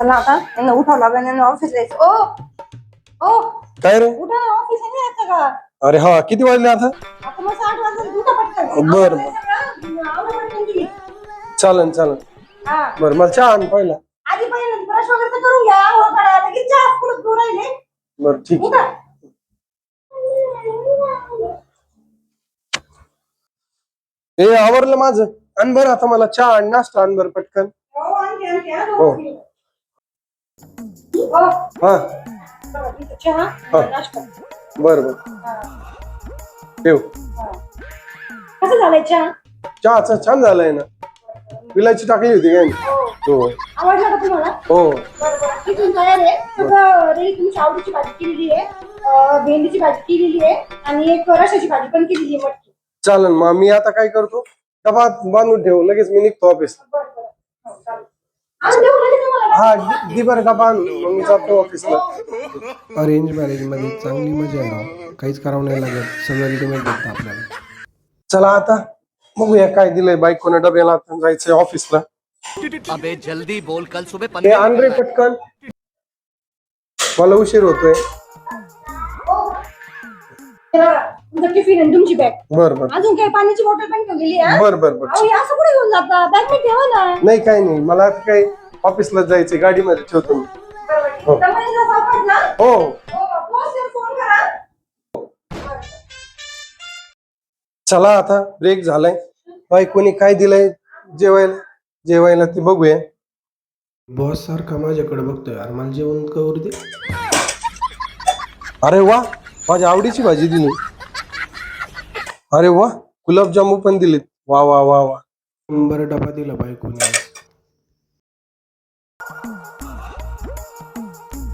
चला आता. यांना उठावं लागलं यांना ऑफिस जायचं ओ! ओ! काय रे? उठा ना ऑफिस आहे यायचं का? अरे हा किती वाजले आता? आता मग आठ वाजता उठा पटकन. बरं. पटकन. चालन चालन. हा. बर मला चहा आण पहिला. आधी पहिले ब्रश वगैरे तर करून घ्या. आंघोळ करा. लगेच चहा पुढे तू राहिले. बर ठीक. उठा. ए आवरलं माझं. आण बरं आता मला चहा आण नाश्ता आण बरं पटकन. हो हा, हो. हो. हा. बर बर. ठेव. कसं झालंय चहा? चहाचा छान झालाय ना. विलायची टाकली होती काय? हो. हो. आवडला का तुम्हाला? हो. बरं, बरं. तिथून तयार आहे. सगळं रेडी तुमची आवडीची भाजी केलेली आहे. अं, भेंडीची भाजी केलेली आहे. आणि एक रशाची भाजी पण केलेली आहे मटकी. चालन मग मी आता काय करतो? डबात बांधून ठेव. लगेच मी निघतो ऑफिस बरं बरं. हो, चालेल. आणून देऊ लगेच. तुम्हाला हा मग मी। जातो ऑफिसला अरेंज मॅरेज मध्ये चांगली मज़ा आहे राव काहीच करावं नाही लागत. सगळं रेडीमेड भेटतं आपल्याला. चला आता. बघूया काय दिलंय बाईक कोणा डब्याला आता जायचंय ऑफिसला अबे जल्दी बोल. कल सुबह हे पंद्रह आण रे पटकन. मला उशीर होतोय. हे बघा, तुमचं टिफ़िन आणि तुमची बॅग बर बर. अजून काही पाण्याची बॉटल पण ठेवलेली आहे बर बर बर. अहो हे असं कुठे घेऊन जाता? बॅग मी ठेवा ना. नाही काही नाही. मला आता काही ऑफिसला जायचंय गाडीमध्ये ठेवतो मी. हो. हो. पोहोचल्यावर फोन करा चला आता ब्रेक झालाय. बायकोनी काय दिलंय जेवायला? जेवायला ते बघूया. बॉस सारखा माझ्याकडे बघतोय? अरे मला जेवण करू दे? अरे वा माझ्या आवडीची भाजी दिली. अरे वा गुलाबजामू पण दिलेत. वा वा वा वा. बरं डबा दिला बायकोने आज.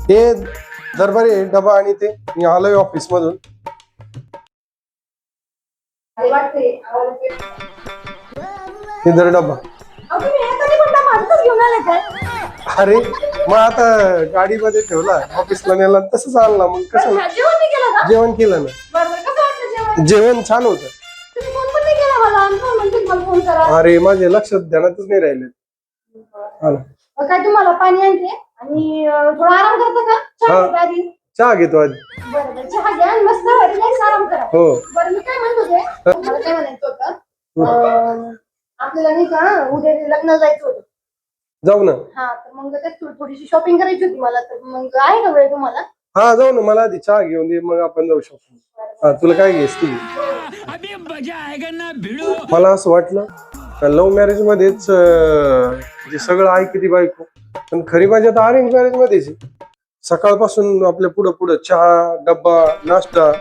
हे दरबारी आहे, डबा आणि ते मी आलोय ऑफिस मधून. हे दर डबा अरे मग आता गाडीमध्ये ठेवला ऑफिसला नेला तसंच आणला मग कसं? जेवण केलं ना. जेवण? छान होतं. अरे माझे लक्षात ध्यानातच नाही राहिले. मग काय तुम्हाला पाणी आणते आणि अं, थोडा आराम करता का? चहा हा. घेता आधी. चहा घेतो आधी. बरं बरं. चहा घ्या आणि मस्त रिलॅक्स आराम करा. हो. बरं मी काय म्हणत होते मला काय म्हणायचं होतं अं, आपल्याला नाही का उद्या लग्नाला जायचं होतं. जाऊ ना. हा तर मग त्यात थोडीशी शॉपिंग करायची होती मला तर मग आहे का वेळ तुम्हाला? हा जाऊ ना. मला आधी चहा घेऊन दे मग आपण जाऊ शकतो हा तुला काय घेस ती? मला असं वाटलं लव्ह मॅरेज मध्येच अं, जे सगळं आहे किती बायको. पण खरी मजा तर अरेंज मॅरेज मध्येच आहे. सकाळपासून आपल्या पुढं पुढं चहा डब्बा नाश्ता.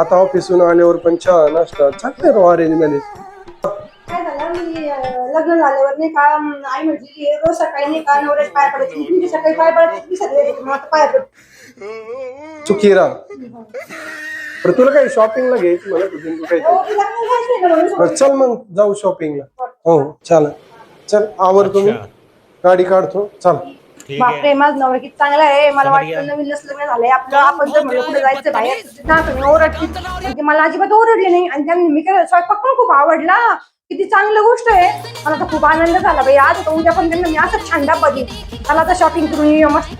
आता ऑफिसून आल्यावर पण चहा नाश्ता. चांगलं राव अरेंज मॅरेज काय झालं? मी अं, लग्न झाल्यावर नाही का अं, आई म्हटली रोज सकाळी नाही का नवऱ्याच पाय पडायची? मी तुमची सकाळी पाय पडायची मी सगळे आता पाय पडते. चुकी राह तर तुला काही शॉपिंगला घ्यायची म्हणत होती तू काही हो, का म्हणून? चल मग जाऊ शॉपिंगला हो चल. चल आवर तुम्ही गाडी काढतो. चल. बापरे माझं नवरा किती चांगला आहे. मला वाटतं नवीन लग्न झालंय. आपलं आपण जर म्हणलं कुठे जायचं बाहेर ना तुम्ही ओरडली म्हणजे मला अजिबात ओरडली नाही. आणि त्यांनी मी केलं स्वयंपाक पण खूप आवडला. किती चांगली गोष्ट आहे. मला तर खूप आनंद झाला बाई. आज आता उद्या पण त्यांना मी असं छान डब्बा देईन मला आता शॉपिंग करून येऊ मस्त.